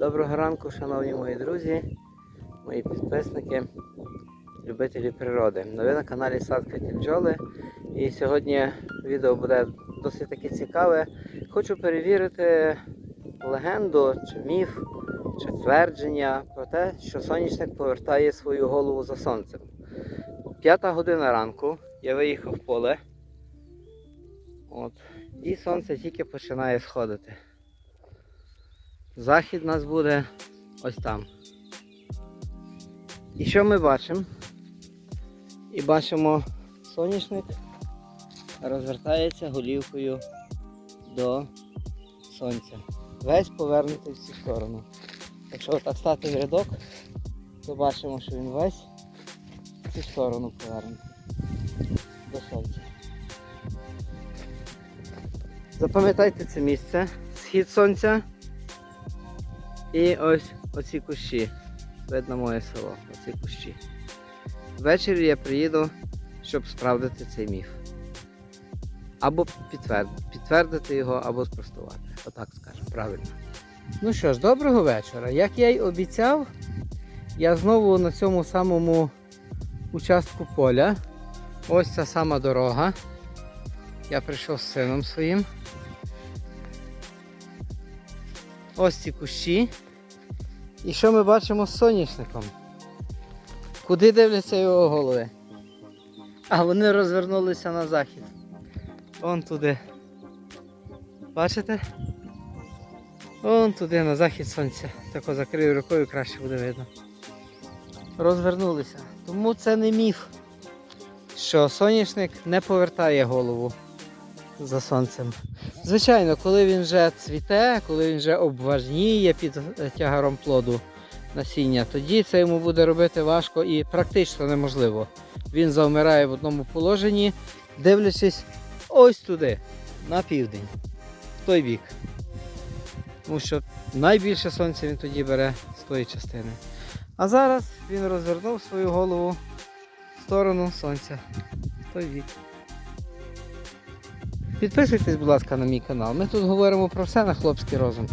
Доброго ранку, шановні мої друзі, мої підписники, любителі природи. Ви на каналі Сад Квіті Бджоли. І сьогодні відео буде досить таки цікаве. Хочу перевірити легенду, чи міф, чи твердження про те, що сонячник повертає свою голову за сонцем. П'ята година ранку я виїхав в поле. От. І сонце тільки починає сходити. Захід у нас буде ось там. І що ми бачимо? І бачимо соняшник розвертається голівкою до сонця. Весь повернутий в цю сторону. Якщо отак стати в рядок, то бачимо, що він весь в цю сторону повернутий до сонця. Запам'ятайте це місце. Схід сонця. І ось оці кущі. Видно моє село, оці кущі. Ввечері я приїду, щоб справдити цей міф. Або підтвердити, підтвердити його, або спростувати. Отак скажемо, правильно. Ну що ж, доброго вечора. Як я й обіцяв, я знову на цьому самому участку поля. Ось ця сама дорога. Я прийшов з сином своїм. Ось ці кущі. І що ми бачимо з соняшником? Куди дивляться його голови? А вони розвернулися на захід. Вон туди. Бачите? Вон туди на захід сонця. Тако закрию рукою краще буде видно. Розвернулися. Тому це не міф, що соняшник не повертає голову за сонцем. Звичайно, коли він вже цвіте, коли він вже обважніє під е, тягаром плоду насіння, тоді це йому буде робити важко і практично неможливо. Він завмирає в одному положенні, дивлячись ось туди, на південь, в той бік. Тому що найбільше сонця він тоді бере з тої частини. А зараз він розвернув свою голову в сторону сонця, в той бік. Підписуйтесь, будь ласка, на мій канал. Ми тут говоримо про все на хлопський розум.